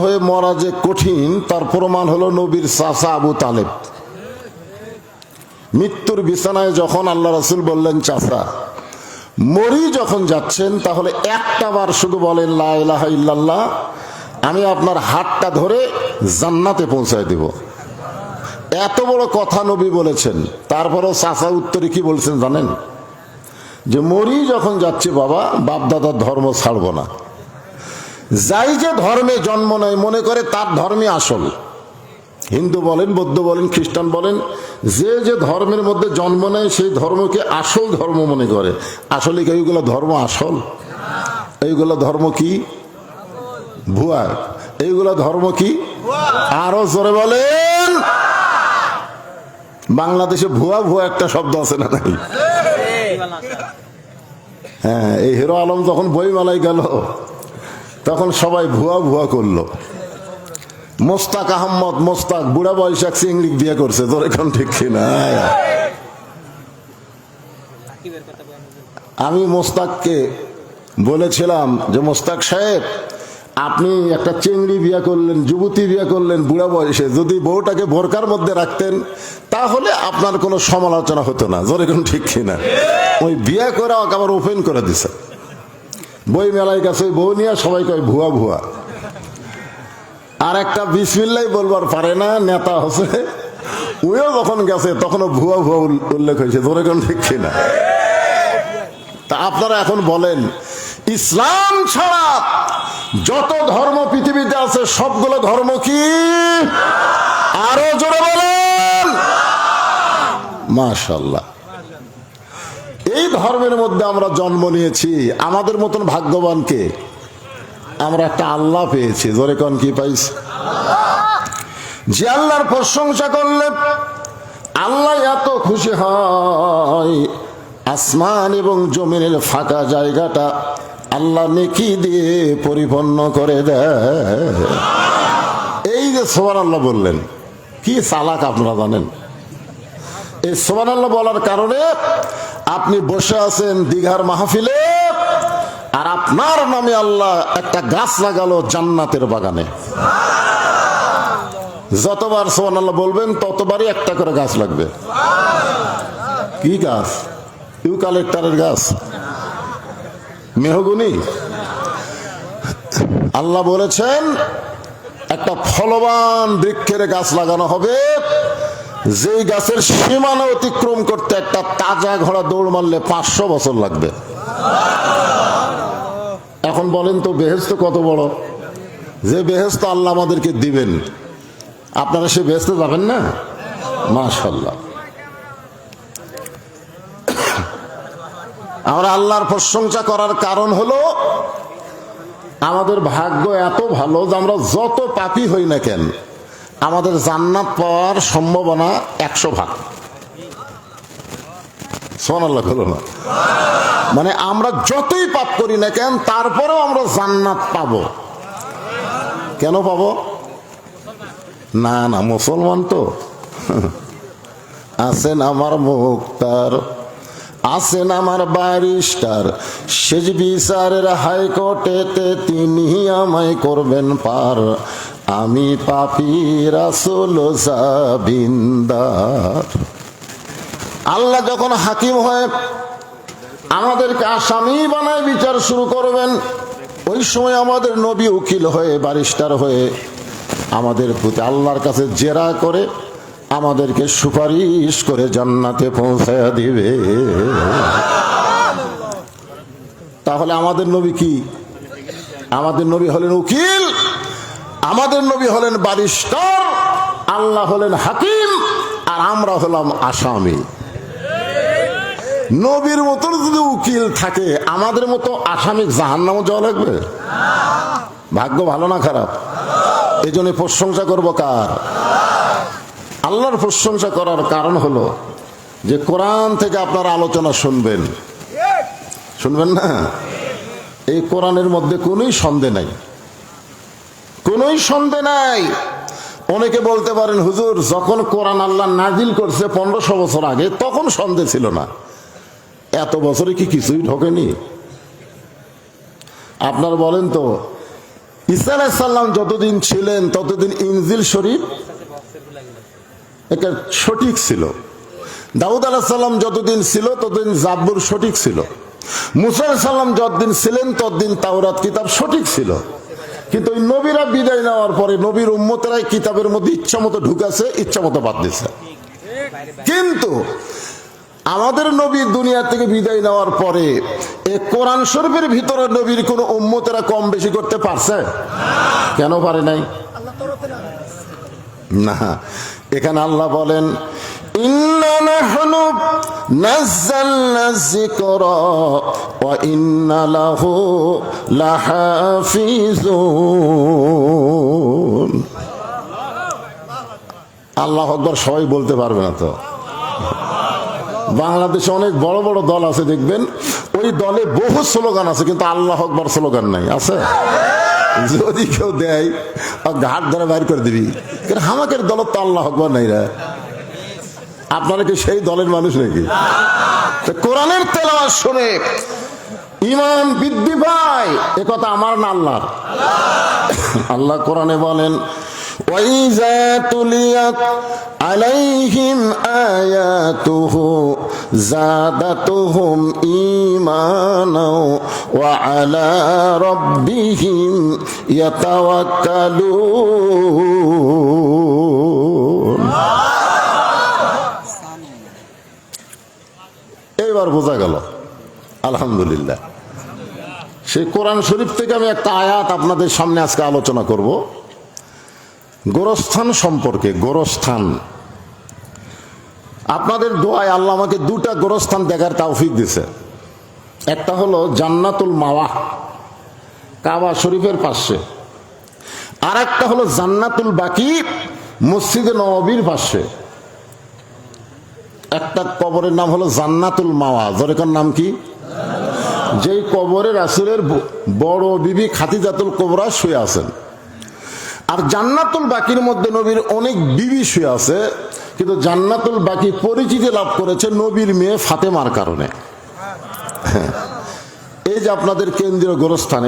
হয়ে মরা যে কঠিন, তার প্রমাণ হলো নবীর চাচা আবু তালেব। মৃত্যুর বিছানায় যখন আল্লাহ রসুল বললেন, চাচা, মরি যখন যাচ্ছেন, তাহলে একটা বার শুধু বলেন ইল্লাল্লাহ, আমি আপনার হাতটা ধরে জান্নাতে পৌঁছায় দেব। এত বড় কথা নবী বলেছেন। তারপরেও চাচা উত্তরে কি বলছেন জানেন? যে, মরি যখন যাচ্ছে বাবা, বাপদাদার ধর্ম ছাড়বো না। যাই যে ধর্মে জন্ম নেয়, মনে করে তার ধর্মে আসল। হিন্দু বলেন, বৌদ্ধ বলেন, খ্রিস্টান বলেন, যে যে ধর্মের মধ্যে জন্ম নেয়, সেই ধর্মকে আসল ধর্ম মনে করে। আসলে কি এইগুলো ধর্ম আসল? এইগুলো ধর্ম কি? ভুয়া। এইগুলো ধর্ম কি? আরও জোরে বলেন। বাংলাদেশে ভুয়া ভুয়া একটা শব্দ আছে না নাই? হ্যাঁ এই হিরো আলম যখন বইমেলায় গেল তখন সবাই ভুয়া ভুয়া করল। মোস্তাক আহম্মদ, মোস্তাক, বুড়া বয়স এক চিংড়ি বিয়ে করছে, তোর এখন ঠিক কিনা? আমি মোস্তাককে বলেছিলাম যে, মোস্তাক সাহেব, আপনি একটা চিংড়ি বিয়ে করলেন, যুবতী বিয়ে করলেন বুড়া বয়সে, যদি বউটাকে বোরকার মধ্যে রাখতেন, তাহলে আপনার কোনো সমালোচনা হতো না। জোরে কোন ঠিক কিনা? ওই বিয়ে করে আবার ওপেন করে দিছে। বই মেলায় গেছে, বউ নিয়ে সবাই কয়, ভুয়া ভুয়া। আর একটা বিসমিল্লাই বলবার পারে না, নেতা হচ্ছে ওইও যখন গেছে, তখনও ভুয়া ভুয়া উল্লেখ হয়েছে ধরে কোন ঠিক কিনা তা আপনারা এখন বলেন, ইসলাম ছাড়া যত ধর্ম পৃথিবীতে আছে, সবগুলো ধর্ম কি? আরও জোরে বলেন। মাশাল্লাহ এই ধর্মের মধ্যে আমরা জন্ম নিয়েছি। আমাদের মতন ভাগ্যবানকে আমরা একটা আল্লাহ পেয়েছি। জোরে কন কি পাইছি? যে আল্লাহর প্রশংসা করলে আল্লাহ এত খুশি হয়। আসমান এবং জমিনের ফাঁকা জায়গাটা আল্লাহ নেকি দিয়ে পরিপূর্ণ করে দেয়। এই যে সোহান আল্লাহ বললেন, কি চালাক আপনারা জানেন? এই সোহান আল্লাহ বলার কারণে আপনি বসে আছেন দীঘার মাহফিলে, আর আপনার নামে আল্লাহ একটা গাছ লাগালো জান্নাতের বাগানে। যতবার সোহান আল্লাহ বলবেন, ততবারই একটা করে গাছ লাগবে। কি গাছ? ইউকালেক্টারের গাছ। মেহগুনি? আল্লাহ বলেছেন, একটা ফলবান বৃক্ষের গাছ লাগানো হবে। যেই গাছের সীমানা অতিক্রম করতে একটা তাজা ঘোড়া দৌড় মারলে পাঁচশো বছর লাগবে। এখন বলেন তো বেহেস্ত কত বড়? যে বেহেস্ত আল্লাহ আমাদেরকে দিবেন, আপনারা সে বেহেস্তে যাবেন না? মাশাল্লাহ আমরা আল্লাহর প্রশংসা করার কারণ হলো, আমাদের ভাগ্য এত ভালো যে আমরা যত পাপি হই না কেন আমাদের জান্নাত পাওয়ার সম্ভাবনা একশো ভাগ। না। মানে আমরা যতই পাপ করি না কেন, তারপরেও আমরা জান্নাত পাবো। কেন পাবো? না না, মুসলমান তো। আছেন আমার মুক্তার, আছেন আমার বারিস্টার সেজ বিচারের হাইকোর্টেতে তিনি আমায় করবেন পার। আমি পাপি রাসুল জাবিন্দার। আল্লাহ যখন হাকিম হয়ে আমাদেরকে আসামি বানায় বিচার শুরু করবেন, ওই সময় আমাদের নবী উকিল হয়ে বারিস্টার হয়ে আমাদের প্রতি আল্লাহর কাছে জেরা করে আমাদেরকে সুপারিশ করে জান্নাতে পৌঁছায়া দিবে। তাহলে আমাদের নবী কি? আমাদের নবী হলেন উকিল। আমাদের নবী হলেন ব্যারিস্টার আল্লাহ হলেন হাকিম, আর আমরা হলাম আসামি। নবীর মতো যদি উকিল থাকে, আমাদের মতো আসামি জাহান্নামও যাওয়া লাগবে? ভাগ্য ভালো না খারাপ? এই জন্য প্রশংসা করব কার? আল্লাহর প্রশংসা করার কারণ হলো যে কোরআন থেকে আপনারা আলোচনা শুনবেন। শুনবেন না? এই কোরআনের মধ্যে কোনোই সন্দেহ নাই। কোনোই সন্দেহ নাই। অনেকে বলতে পারেন, হুজুর, যখন কোরআন আল্লাহ নাজিল করছে পনেরোশো বছর আগে, তখন সন্দেহ ছিল না। এত বছরে কি কিছুই ঢোকেনি? আপনার বলেন তো, ঈসা আলাইসাল্লাম যতদিন ছিলেন, ততদিন ইনজিল শরীফ এটা সঠিক ছিল। দাউদ আলাহিসাল্লাম যতদিন ছিল, ততদিন জাব্বুর সঠিক ছিল। মুসা সাল্লাম যতদিন ছিলেন, ততদিন তাওরাত কিতাব সঠিক ছিল। কিন্তু ওই নবীরা বিদায় নেওয়ার পরে নবীর উম্মতেরাই কিতাবের মধ্যে ইচ্ছা মতো ঢুকাছে, ইচ্ছা মতো বাদ দিছে। কিন্তু আমাদের নবী দুনিয়া থেকে বিদায় নেওয়ার পরে এ কোরআন শরীফের ভিতরে নবীর কোন উম্মতেরা কম বেশি করতে পারছে? কেন পারে নাই? না। এখানে আল্লাহ বলেন, ইন্না যিকরা, ওয়া ইন্না লাহু লাহাফিজুন। আল্লাহ আকবার সবাই বলতে পারবে না তো। বাংলাদেশে অনেক বড় বড় দল আছে, দেখবেন? ওই দলে বহু স্লোগান আছে, কিন্তু আল্লাহ আকবর স্লোগান নাই, আছে? যদি কেউ দেয় ঘাট ধরে বাইর করে দিবি। কিন্তু হামাকের দলের তো আল্লাহ আকবর নাই রে। আপনারা কি সেই দলের মানুষ নাকি তো কোরআনের তেলাওয়াত শুনে ইমান বৃদ্ধি পায় এ কথা আমার না আল্লাহর আল্লাহ কোরআনে বলেন وَإِذَا تُلِيَتْ عَلَيْهِمْ آيَاتُهُ زَادَتْهُمْ إِيمَانًا وَعَلَى رَبِّهِمْ يَتَوَكَّلُونَ আলহামদুলিল্লাহ। সেই কোরআন শরীফ থেকে আমি একটা আয়াত আপনাদের সামনে আজকে আলোচনা করব। গোরস্থান সম্পর্কে, গোরস্থান। আপনাদের দোয়ায় আল্লাহ আমাকে দুটা গোরস্থান দেখার তাওফিক দিছে। একটা হলো জান্নাতুল মাওয়া, কাবা শরীফের পাশে। আর একটা হলো জান্নাতুল বাকি, মসজিদে নবীর পাশে। একটা কবরের নাম হলো জান্নাতুল মাওয়া। জরেকার নাম কি? যেই কবরে রাসুলের বড় বিবি খাতিজাতুল কবরা শুয়ে আছেন আর জান্নাতুল বাকির মধ্যে নবীর অনেক বিবি শুয়ে আছে, কিন্তু জান্নাতুল বাকি পরিচিতি লাভ করেছে নবীর মেয়ে ফাতেমার কারণে হ্যাঁ। এই যে আপনাদের কেন্দ্রীয় গোরস্থান